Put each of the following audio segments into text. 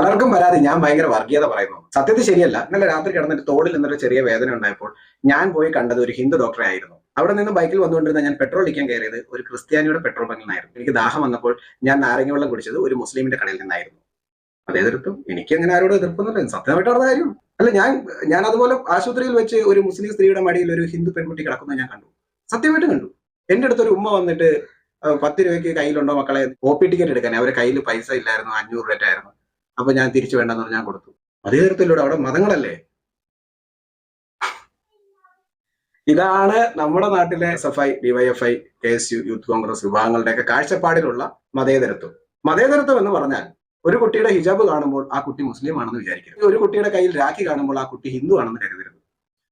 പലർക്കും വരാതെ ഞാൻ ഭയങ്കര വർഗീയത പറയുന്നു. സത്യത്തിൽ ശരിയല്ല. ഇന്നലെ രാത്രി കിടന്നിട്ട് തോളിൽ നിന്നൊരു ചെറിയ വേദന ഉണ്ടായപ്പോൾ ഞാൻ പോയി കണ്ടത് ഒരു ഹിന്ദു ഡോക്ടറെ ആയിരുന്നു. അവിടെ നിന്ന് ബൈക്കിൽ വന്നുകൊണ്ടിരുന്ന ഞാൻ പെട്രോൾ അടിക്കാൻ കയറിയത് ഒരു ക്രിസ്ത്യാനിയുടെ പെട്രോൾ ബങ്കിൽ നിന്നായിരുന്നു എനിക്ക് ദാഹം വന്നപ്പോൾ ഞാൻ നാരങ്ങ വെള്ളം കുടിച്ചത് ഒരു മുസ്ലിമിന്റെ കടയിൽ നിന്നായിരുന്നു. അതേ എനിക്ക് അങ്ങനെ ആരോട് എതിർപ്പൊന്നുമില്ല. സത്യമായിട്ട് നടന്ന കാര്യം. അല്ല ഞാൻ ഞാൻ അതുപോലെ ആശുപത്രിയിൽ വെച്ച് ഒരു മുസ്ലിം സ്ത്രീയുടെ മടിയിൽ ഒരു ഹിന്ദു പെൺകുട്ടി കിടക്കുന്നത് ഞാൻ കണ്ടു. സത്യമായിട്ട് കണ്ടു. എന്റെ അടുത്ത് ഒരു ഉമ്മ വന്നിട്ട് പത്ത് രൂപയ്ക്ക് കയ്യിലുണ്ടോ മക്കളെ? ഒ പി ടിക്കറ്റ് എടുക്കാൻ. അവരെ കയ്യിൽ പൈസ ഇല്ലായിരുന്നു. അഞ്ഞൂറ് രൂപ ആയിരുന്നു. അപ്പൊ ഞാൻ തിരിച്ചു വേണ്ടെന്ന് പറഞ്ഞാൽ കൊടുത്തു. അതേ തരത്തിലൂടെ അവിടെ മതങ്ങളല്ലേ? ഇതാണ് നമ്മുടെ നാട്ടിലെ S F I DYFI K S U youth Congress വിഭാഗങ്ങളുടെയൊക്കെ കാഴ്ചപ്പാടിലുള്ള മതേതരത്വം. മതേതരത്വം എന്ന് പറഞ്ഞാൽ ഒരു കുട്ടിയുടെ ഹിജാബ് കാണുമ്പോൾ ആ കുട്ടി മുസ്ലിം ആണെന്ന് വിചാരിക്കരുത്. ഒരു കുട്ടിയുടെ കയ്യിൽ രാഖി കാണുമ്പോൾ ആ കുട്ടി ഹിന്ദു ആണെന്ന് കരുതരുത്.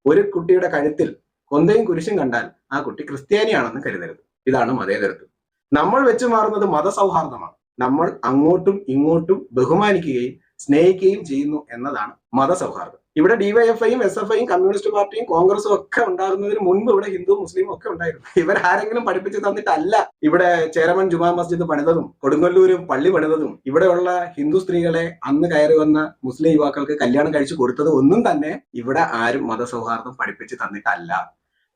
ഒരു കുട്ടിയുടെ കഴുത്തിൽ കൊന്തയും കുരിശും കണ്ടാൽ ആ കുട്ടി ക്രിസ്ത്യാനിയാണെന്ന് കരുതരുത്. ഇതാണ് മതേതരത്വം. നമ്മൾ വെച്ചു മാറുന്നത് മതസൗഹാർദ്ദമാണ്. നമ്മൾ അങ്ങോട്ടും ഇങ്ങോട്ടും ബഹുമാനിക്കുകയും സ്നേഹിക്കുകയും ചെയ്യുന്നു എന്നതാണ് മതസൗഹാർദ്ദം. ഇവിടെ ഡിവൈഎഫ്ഐയും എസ് എഫ് ഐയും കമ്മ്യൂണിസ്റ്റ് പാർട്ടിയും കോൺഗ്രസും ഒക്കെ ഉണ്ടാകുന്നതിന് മുൻപ് ഇവിടെ ഹിന്ദു മുസ്ലിം ഒക്കെ ഉണ്ടായിരുന്നു. ഇവരാരെങ്കിലും പഠിപ്പിച്ചു തന്നിട്ടല്ല ഇവിടെ ചേരമൻ ജുമാ മസ്ജിദ് പണിതതും കൊടുങ്ങല്ലൂര് പള്ളി പണിതതും. ഇവിടെയുള്ള ഹിന്ദു സ്ത്രീകളെ അന്ന് കയറി വന്ന മുസ്ലിം യുവാക്കൾക്ക് കല്യാണം കഴിച്ചു കൊടുത്തത് ഒന്നും തന്നെ ഇവിടെ ആരും മതസൗഹാർദ്ദം പഠിപ്പിച്ചു തന്നിട്ടല്ല.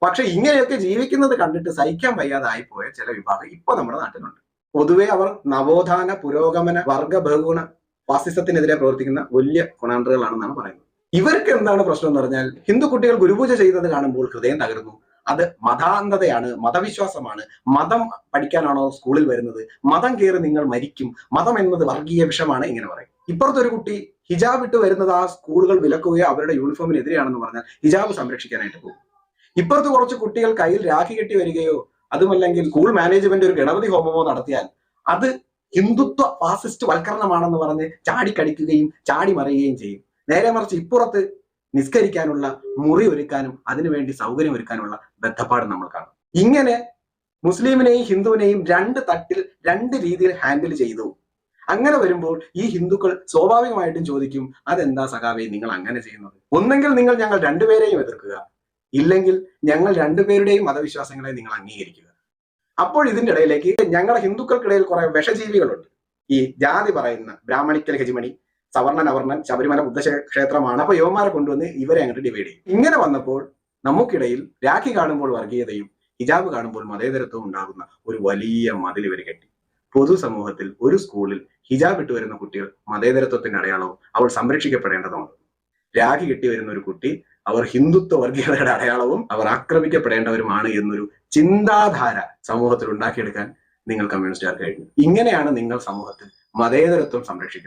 പക്ഷെ ഇങ്ങനെയൊക്കെ ജീവിക്കുന്നത് കണ്ടിട്ട് സഹിക്കാൻ വയ്യാതായി പോയ ചില വിഭാഗം ഇപ്പൊ നമ്മുടെ നാട്ടിലുണ്ട്. പൊതുവെ അവർ നവോത്ഥാന പുരോഗമന വർഗ ബഹുഗുണ ഫാസിസത്തിനെതിരെ പ്രവർത്തിക്കുന്ന വലിയ കൊണാണ്ടറുകളാണെന്നാണ് പറയുന്നത്. ഇവർക്ക് എന്താണ് പ്രശ്നം എന്ന് പറഞ്ഞാൽ ഹിന്ദു കുട്ടികൾ ഗുരുപൂജ ചെയ്തത് കാണുമ്പോൾ ഹൃദയം തകരുന്നു. അത് മതാന്ധതയാണ് മതവിശ്വാസമാണ്. മതം പഠിക്കാനാണോ സ്കൂളിൽ വരുന്നത്? മതം കയറി നിങ്ങൾ മരിക്കും. മതം എന്നത് വർഗീയ വിഷമാണ് ഇങ്ങനെ പറയും. ഇപ്പുറത്തൊരു കുട്ടി ഹിജാബ് ഇട്ട് വരുന്നത് ആ സ്കൂളുകൾ വിലക്കുകയോ അവരുടെ യൂണിഫോമിനെതിരെയാണെന്ന് പറഞ്ഞാൽ ഹിജാബ് സംരക്ഷിക്കാനായിട്ട് പോകും. ഇപ്പുറത്ത് കുറച്ച് കുട്ടികൾ കയ്യിൽ രാഖി കെട്ടി വരികയോ അതുമല്ലെങ്കിൽ സ്കൂൾ മാനേജ്മെന്റ് ഒരു ഗണപതി ഹോമമോ നടത്തിയാൽ അത് ഹിന്ദുത്വ ഫാസിസ്റ്റ് വൽക്കരണമാണെന്ന് പറഞ്ഞ് ചാടിക്കടിക്കുകയും ചാടി മറിയുകയും ചെയ്യും. നേരെ മറിച്ച് ഇപ്പുറത്ത് നിസ്കരിക്കാനുള്ള മുറി ഒരുക്കാനും അതിനുവേണ്ടി സൗകര്യം ഒരുക്കാനുള്ള ബന്ധപ്പാട് നമ്മൾ കാണും. ഇങ്ങനെ മുസ്ലിമിനെയും ഹിന്ദുവിനെയും രണ്ട് തട്ടിൽ രണ്ട് രീതിയിൽ ഹാൻഡിൽ ചെയ്തു. അങ്ങനെ വരുമ്പോൾ ഈ ഹിന്ദുക്കൾ സ്വാഭാവികമായിട്ടും ചോദിക്കും അതെന്താ സഖാവേ നിങ്ങൾ അങ്ങനെ ചെയ്യുന്നത്? ഒന്നെങ്കിൽ നിങ്ങൾ ഞങ്ങൾ രണ്ടുപേരെയും എതിർക്കുക. ഇല്ലെങ്കിൽ ഞങ്ങൾ രണ്ടുപേരുടെയും മതവിശ്വാസങ്ങളെ നിങ്ങൾ അംഗീകരിക്കുക. അപ്പോൾ ഇതിന്റെ ഇടയിലേക്ക് ഞങ്ങളുടെ ഹിന്ദുക്കൾക്കിടയിൽ കുറെ വിഷജീവികളുണ്ട്. ഈ ജാതി പറയുന്ന ബ്രാഹ്മണിക്കൽ ഹെജിമണി സവർണൻ അവർണൻ ശബരിമല ബുദ്ധക്ഷേത്രമാണ്. അപ്പൊ യുവമാരെ കൊണ്ടുവന്ന് ഇവരെ അങ്ങോട്ട് ഡിവൈഡ് ചെയ്യും. ഇങ്ങനെ വന്നപ്പോൾ നമുക്കിടയിൽ രാഖി കാണുമ്പോൾ വർഗീയതയും ഹിജാബ് കാണുമ്പോൾ മതേതരത്വവും ഉണ്ടാകുന്ന ഒരു വലിയ മതിൽ ഇവർ കെട്ടി. പൊതുസമൂഹത്തിൽ ഒരു സ്കൂളിൽ ഹിജാബ് ഇട്ട് വരുന്ന കുട്ടികൾ മതേതരത്വത്തിന്റെ അടയാളവും അവൾ സംരക്ഷിക്കപ്പെടേണ്ടതുമാണ്. രാഖി കെട്ടി വരുന്ന ഒരു കുട്ടി അവർ ഹിന്ദുത്വ വർഗീയതയുടെ അടയാളവും അവർ ആക്രമിക്കപ്പെടേണ്ടവരുമാണ് എന്നൊരു ചിന്താധാര സമൂഹത്തിൽ ഉണ്ടാക്കിയെടുക്കാൻ നിങ്ങൾ കമ്മ്യൂണിസ്റ്റുകാർ കഴിഞ്ഞു. ഇങ്ങനെയാണ് നിങ്ങൾ സമൂഹത്തിൽ മതേതരത്വം സംരക്ഷിക്കുന്നത്.